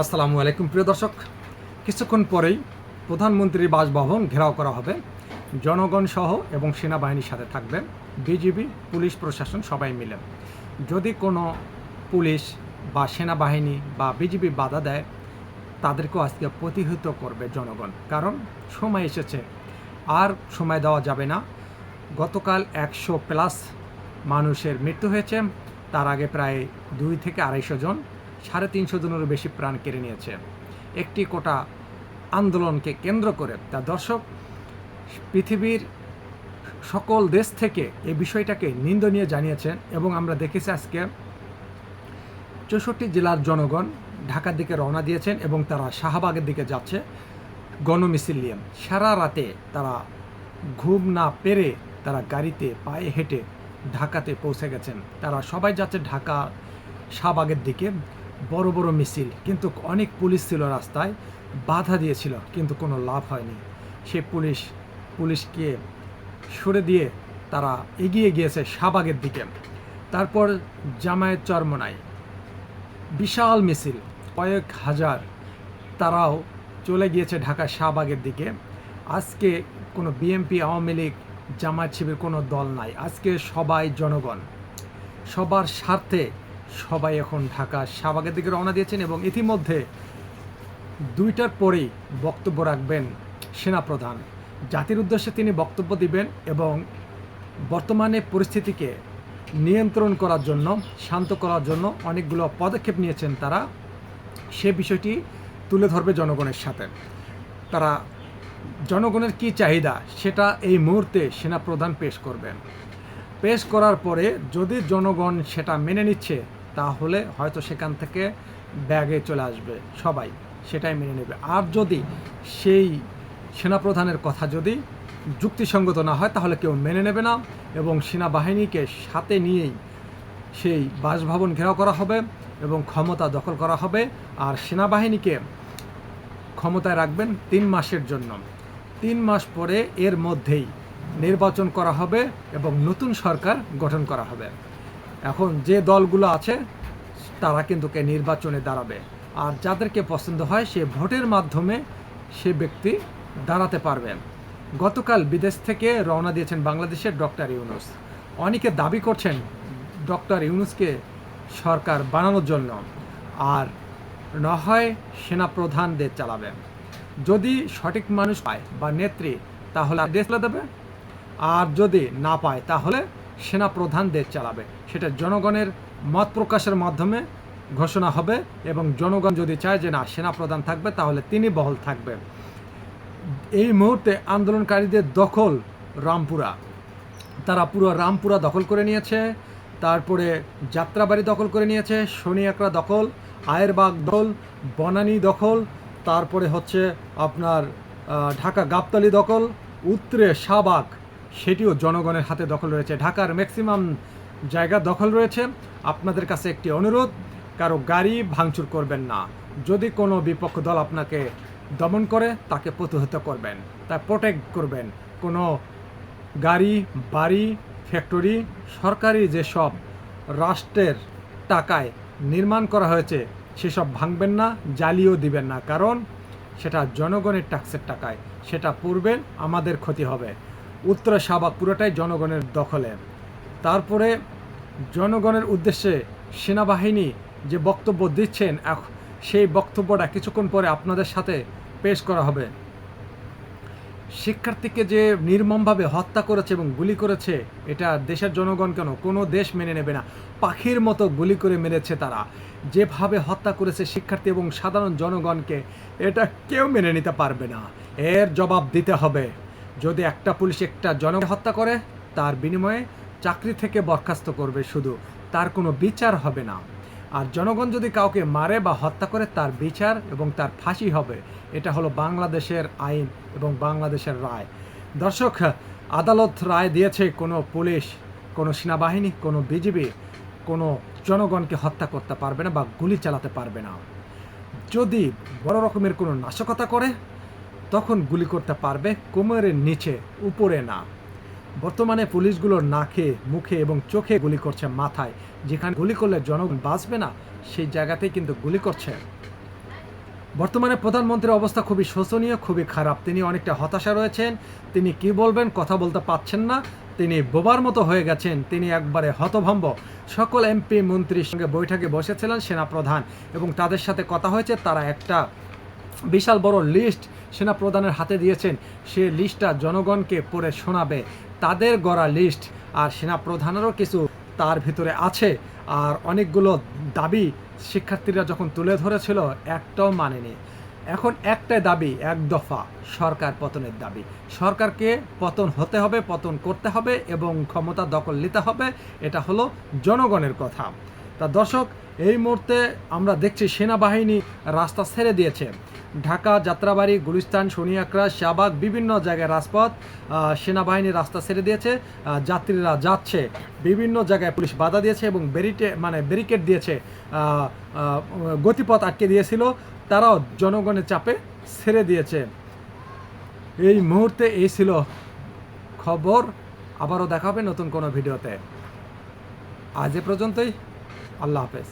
আসসালামু আলাইকুম, প্রিয় দর্শক। কিছুক্ষণ পরেই প্রধানমন্ত্রীর বাসভবন ঘেরাও করা হবে। জনগণ সহ এবং সেনাবাহিনীর সাথে থাকবেন। বিজিবি পুলিশ প্রশাসন সবাই মিলে। যদি কোনো পুলিশ বা সেনাবাহিনী বা বিজিবি বাধা দেয়, তাদেরকেও আজকে প্রতিহত করবে জনগণ। কারণ সময় এসেছে। আর সময় দেওয়া যাবে না। গতকাল একশো প্লাস মানুষের মৃত্যু হয়েছে। তার আগে প্রায় দুই থেকে আড়াইশো জন সাড়ে তিনশো জনেরও বেশি প্রাণ কেড়ে নিয়েছে। একটি কোটা আন্দোলনকে কেন্দ্র করে। তা দর্শক, পৃথিবীর সকল দেশ থেকে এই বিষয়টাকে নিন্দনীয় জানিয়েছেন এবং আমরা দেখেছি আজকে চৌষট্টি জেলার জনগণ ঢাকার দিকে রওনা দিয়েছেন এবং তারা শাহবাগের দিকে যাচ্ছে গণমিছিল নিয়ে সারা রাতে তারা ঘুম না পেরে তারা গাড়িতে পায়ে হেঁটে ঢাকাতে পৌঁছে গেছেন। তারা সবাই যাচ্ছে ঢাকা শাহবাগের দিকে। বড় বড় মিছিল, কিন্তু অনেক পুলিশ ছিল রাস্তায়, বাধা দিয়েছিল, কিন্তু কোনো লাভ হয়নি। সে পুলিশ, পুলিশকে সরে দিয়ে তারা এগিয়ে গিয়েছে শাহবাগের দিকে। তারপর জামায়াত চরমনায়। বিশাল মিছিল, কয়েক হাজার। তারাও চলে গিয়েছে ঢাকা শাহবাগের দিকে। আজকে কোনো বিএমপি, আওয়ামী লীগ, জামায়াত শিবির কোনো দল নাই। আজকে সবাই জনগণ। সবার স্বার্থে সবাই এখন ঢাকা শাহবাগের দিকে রওনা দিয়েছেন এবং ইতিমধ্যে দুইটার পরেই বক্তব্য রাখবেন সেনাপ্রধান। জাতির উদ্দেশ্যে তিনি বক্তব্য দিবেন এবং বর্তমানে পরিস্থিতিকে নিয়ন্ত্রণ করার জন্য, শান্ত করার জন্য অনেকগুলো পদক্ষেপ নিয়েছেন তারা। সে বিষয়টি তুলে ধরবে জনগণের সাথে। তারা জনগণের কি চাহিদা সেটা এই মুহূর্তে সেনাপ্রধান পেশ করবেন। পেশ করার পরে যদি জনগণ সেটা মেনে নিচ্ছে তাহলে হয়তো সেখান থেকে ব্যাগে চলে আসবে সবাই, সেটাই মেনে নেবে। আর যদি সেই সেনাপ্রধানের কথা যদি যুক্তিসঙ্গত না হয়, তাহলে কেউ মেনে নেবে না এবং সেনাবাহিনীকে সাথে নিয়েই সেই বাসভবন ঘেরাও করা হবে এবং ক্ষমতা দখল করা হবে। আর সেনাবাহিনীকে ক্ষমতায় রাখবেন তিন মাসের জন্য। তিন মাস পরে এর মধ্যেই নির্বাচন করা হবে এবং নতুন সরকার গঠন করা হবে। এখন যে দলগুলো আছে তারা কিন্তু কে নির্বাচনে দাঁড়াবে। আর যাদেরকে পছন্দ হয় সে ভোটের মাধ্যমে সে ব্যক্তি দাঁড়াতে পারবেন গতকাল বিদেশ থেকে রওনা দিয়েছেন বাংলাদেশের ডক্টর ইউনুস। অনেকে দাবি করছেন ডক্টর ইউনুসকে সরকার বানানোর জন্য, আর না হয় সেনাপ্রধানদের চালাবে। যদি সঠিক মানুষ পায় বা নেত্রী, তাহলে দেশ দেবে আর যদি না পায়, তাহলে সেনাপ্রধান দেশ চালাবে। সেটা জনগণের মত প্রকাশের মাধ্যমে ঘোষণা হবে এবং জনগণ যদি চায় যে না, সেনাপ্রধান থাকবে, তাহলে তিনি বহল থাকবেন। এই মুহূর্তে আন্দোলনকারীদের দখল রামপুরা। তারা পুরো রামপুরা দখল করে নিয়েছে, তারপরে যাত্রাবাড়ি দখল করে নিয়েছে শনিয়াকড়া দখল, আয়েরবাগ দখল, বনানী দখল, তারপরে হচ্ছে আপনার ঢাকা গাবতলি দখল, উত্তরে শাহবাগ সেটিও জনগণের হাতে দখল রয়েছে। ঢাকার ম্যাক্সিমাম জায়গা দখল রয়েছে। আপনাদের কাছে একটি অনুরোধ, কারও গাড়ি ভাঙচুর করবেন না। যদি কোনো বিপক্ষ দল আপনাকে দমন করে, তাকে প্রতিহত করবেন, তা প্রোটেক্ট করবেন। কোনো গাড়ি, বাড়ি ফ্যাক্টরি সরকারি যেসব রাষ্ট্রের টাকায় নির্মাণ করা হয়েছে, সেসব ভাঙবেন না জ্বালিয়েও দিবেন না। কারণ সেটা জনগণের ট্যাক্সের টাকায়। সেটা পূর্বের আমাদের ক্ষতি হবে। উত্তর শাহবাগ পুরোটাই জনগণের দখলে তারপরে জনগণের উদ্দেশ্যে সেনাবাহিনী যে বক্তব্য দিচ্ছেন সেই বক্তব্যটা কিছুক্ষণ পরে আপনাদের সাথে পেশ করা হবে। শিক্ষার্থীকে যে নির্মমভাবে হত্যা করেছে এবং গুলি করেছে, এটা দেশের জনগণ কেন? কোনো দেশ মেনে নেবে না। পাখির মতো গুলি করে মেরেছে তারা। যেভাবে হত্যা করেছে শিক্ষার্থী এবং সাধারণ জনগণকে, এটা কেউ মেনে নিতে পারবে না। এর জবাব দিতে হবে। যদি একটা পুলিশ একটা জনগণ হত্যা করে, তার বিনিময়ে চাকরি থেকে বরখাস্ত করবে শুধু। তার কোনো বিচার হবে না। আর জনগণ যদি কাউকে মারে বা হত্যা করে, তার বিচার এবং তার ফাঁসি হবে। এটা হলো বাংলাদেশের আইন এবং বাংলাদেশের রায়। দর্শক, আদালত রায় দিয়েছে কোনো পুলিশ, কোনো সেনাবাহিনী, কোনো বিজিবি, কোনো জনগণকে হত্যা করতে পারবে না বা গুলি চালাতে পারবে না। যদি বড় রকমের কোনো নাশকতা করে তখন গুলি করতে পারবে কোমরের নিচে, উপরে না। বর্তমানে পুলিশগুলোর নাকে, মুখে এবং চোখে গুলি করছে মাথায়। যেখানে গুলি করলে জনগণ বাঁচবে না, সেই জায়গাতেই কিন্তু গুলি করছে। বর্তমানে প্রধানমন্ত্রীর অবস্থা খুবই শোচনীয়, খুবই খারাপ। তিনি অনেকটা হতাশা রয়েছেন। তিনি কি বলবেন, কথা বলতে পাচ্ছেন না। তিনি বোবার মতো হয়ে গেছেন। তিনি একবারে হতভম্ব। সকল এমপি, মন্ত্রীর সঙ্গে বৈঠকে বসেছিলেন সেনাপ্রধান এবং তাদের সাথে কথা হয়েছে। তারা একটা বিশাল বড় লিস্ট সেনা প্রধানের হাতে দিয়েছেন। সে লিস্টটা জনগণকে পড়ে শোনাবে। তাদের গড়া লিস্ট আর সেনা প্রধানেরও কিছু তার ভিতরে আছে। আর অনেকগুলো দাবি শিক্ষার্থীরা যখন তুলে ধরেছিল, একটাও মানেনি। এখন একটাই দাবি, এক দফা সরকার পতনের দাবি। সরকারকে পতন হতে হবে, পতন করতে হবে এবং ক্ষমতা দখল নিতে হবে, এটা হলো জনগণের কথা। তা দর্শক, এই মুহূর্তে আমরা দেখছি সেনাবাহিনী রাস্তা ছেড়ে দিয়েছে। ঢাকা যাত্রাবাড়ি, গুলিস্তান শনিয়াকড়া শাহবাগ, বিভিন্ন জায়গায় রাজপথ সেনাবাহিনী রাস্তা ছেড়ে দিয়েছে যাত্রীরা যাচ্ছে। বিভিন্ন জায়গায় পুলিশ বাধা দিয়েছে এবং ব্যারিটে মানে ব্যারিকেড দিয়েছে গতিপথ আটকে দিয়েছিল। তারাও জনগণের চাপে ছেড়ে দিয়েছে। এই মুহূর্তে এই ছিল খবর। আবারও দেখাবে নতুন কোনো ভিডিওতে। আজ এ পর্যন্তই। আল্লাহ হাফেজ।